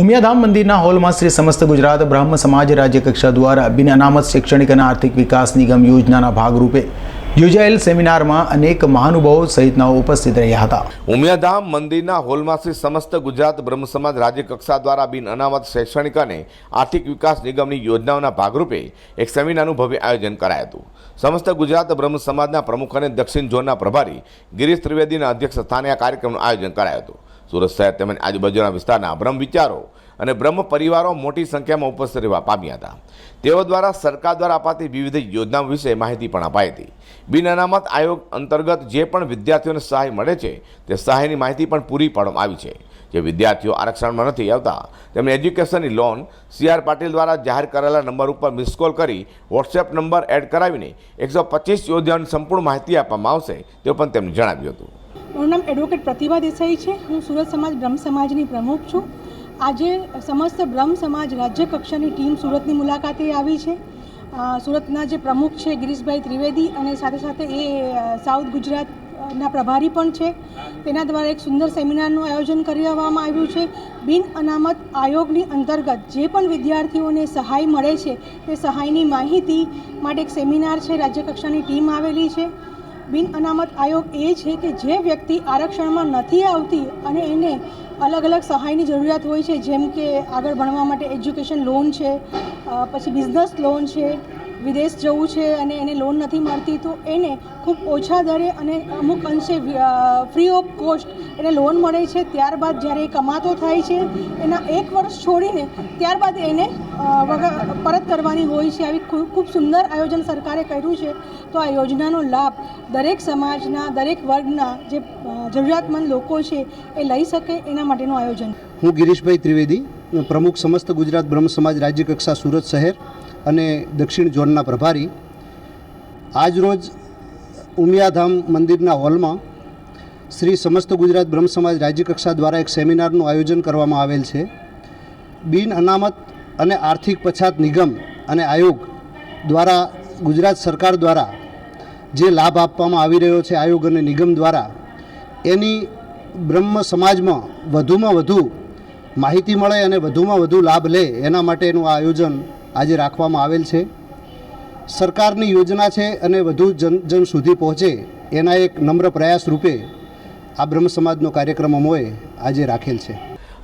ઉમિયાધામ મંદિરના હોલમાં શ્રી સમસ્ત ગુજરાત બ્રહ્મ સમાજ રાજ્ય કક્ષા દ્વારા બિન અનામત શૈક્ષણિક અને આર્થિક વિકાસ નિગમ યોજનાના ભાગરૂપે યોજાયેલ સેમિનારમાં અનેક મહાનુભાવો સહિતનાઓ ઉપસ્થિત રહ્યા હતા. ઉમિયાધામ મંદિરના હોલમાં શ્રી સમસ્ત ગુજરાત બ્રહ્મ સમાજ રાજ્ય કક્ષા દ્વારા બિન અનામત શૈક્ષણિક અને આર્થિક વિકાસ નિગમની યોજનાઓના ભાગરૂપે એક સેમિનારનું ભવ્ય આયોજન કરાયું હતું. સમસ્ત ગુજરાત બ્રહ્મ સમાજના પ્રમુખ અને દક્ષિણ ઝોનના પ્રભારી ગિરીશ ત્રિવેદીના અધ્યક્ષ સ્થાને આ કાર્યક્રમનું આયોજન કરાયું હતું. સુરત શહેર તેમજ આજુબાજુના વિસ્તારના બ્રહ્મ વિચારો અને બ્રહ્મ પરિવારો મોટી સંખ્યામાં ઉપસ્થિત રહેવા પામ્યા હતા. તેઓ દ્વારા સરકાર દ્વારા અપાતી વિવિધ યોજનાઓ વિશે માહિતી પણ અપાઈ હતી. બિન અનામત આયોગ અંતર્ગત જે પણ વિદ્યાર્થીઓને સહાય મળે છે, તે સહાયની માહિતી પણ પૂરી પાડવામાં આવી છે. જે વિદ્યાર્થીઓ આરક્ષણમાં નથી આવતા, તેમણે એજ્યુકેશનની લોન સી આર પાટીલ દ્વારા જાહેર કરેલા નંબર ઉપર મિસ કોલ કરી વોટ્સએપ નંબર એડ કરાવીને એકસો પચીસ યોજનાઓની સંપૂર્ણ માહિતી આપવામાં આવશે, તેવું પણ તેમણે જણાવ્યું હતું. મારું નામ એડવોકેટ પ્રતિભા દેસાઈ છે. હું સુરત સમાજ બ્રહ્મ સમાજની પ્રમુખ છું. આજે સમસ્ત બ્રહ્મ સમાજ રાજ્ય કક્ષાની ટીમ સુરતની મુલાકાતે આવી છે. સુરતના જે પ્રમુખ છે ગિરીશભાઈ ત્રિવેદી અને સાથે સાથે એ સાઉથ સાઉથ ગુજરાતના પ્રભારી પણ છે. તેના દ્વારા એક સુંદર સેમિનારનું આયોજન કરવામાં આવ્યું છે. બિન અનામત આયોગની અંતર્ગત જે પણ વિદ્યાર્થીઓને સહાય મળે છે, તે સહાયની માહિતી માટે એક સેમિનાર છે. રાજ્યકક્ષાની ટીમ આવેલી છે. બિન અનામત આયોગ એ છે કે જે વ્યક્તિ આરક્ષણમાં નથી આવતી અને એને અલગ અલગ સહાયની જરૂરિયાત હોય છે, જેમ કે આગળ ભણવા માટે એજ્યુકેશન લોન છે પછી બિઝનેસ લોન છે વિદેશ જવું છે અને એને લોન નથી મળતી, તો એને ખૂબ ઓછા દરે અને અમુક અંશે ફ્રી ઓફ કોસ્ટ એને લોન મળે છે. ત્યારબાદ જ્યારે એ કમાતો થાય છે, એના એક વર્ષ છોડીને ત્યારબાદ એને પરત કરવાની હોય છે. આવી ખૂબ સુંદર આયોજન સરકારે કર્યું છે. તો આ યોજનાનો લાભ દરેક સમાજના, દરેક વર્ગના જે જરૂરિયાતમંદ લોકો છે, એ લઈ શકે એના માટેનું આયોજન. હું ગિરીશભાઈ ત્રિવેદી, પ્રમુખ સમસ્ત ગુજરાત બ્રહ્મ સમાજ રાજ્ય કક્ષા સુરત શહેર. અને દક્ષિણ ઝોનના પ્રભારી આજરોજ ઉમિયાધામ મંદિરના હોલમાં શ્રી સમસ્ત ગુજરાત બ્રહ્મ સમાજ રાજ્ય કક્ષા દ્વારા એક સેમિનારનું આયોજન કરવામાં આવેલ છે. બિન અનામત અને આર્થિક પછાત નિગમ અને આયોગ દ્વારા ગુજરાત સરકાર દ્વારા જે લાભ આપવામાં આવી રહ્યો છે, આયોગ અને નિગમ દ્વારા, એની બ્રહ્મ સમાજમાં વધુમાં વધુ માહિતી મળે અને વધુમાં વધુ લાભ લે એના માટેનું આ આયોજન આજે રાખવામાં આવેલ છે. સરકારની યોજના છે અને વધુ જન જન સુધી પહોંચે એના એક નમ્ર પ્રયાસ રૂપે આ બ્રહ્મ સમાજનો કાર્યક્રમ અમોએ આજે રાખેલ છે.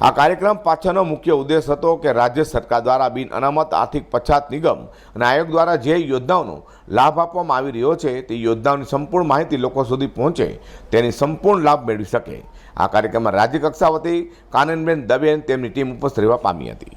આ કાર્યક્રમ પાછળનો મુખ્ય ઉદ્દેશ હતો કે રાજ્ય સરકાર દ્વારા બિન અનામત આર્થિક પછાત નિગમ અને આયોગ દ્વારા જે યોજનાઓનો લાભ આપવામાં આવી રહ્યો છે તે યોજનાઓની સંપૂર્ણ માહિતી લોકો સુધી પહોંચે તેની સંપૂર્ણ લાભ મેળવી શકે. આ કાર્યક્રમમાં રાજ્યકક્ષા વતી કાનનબેન દબેન તેમની ટીમ ઉપસ્થિત રહેવા પામી હતી.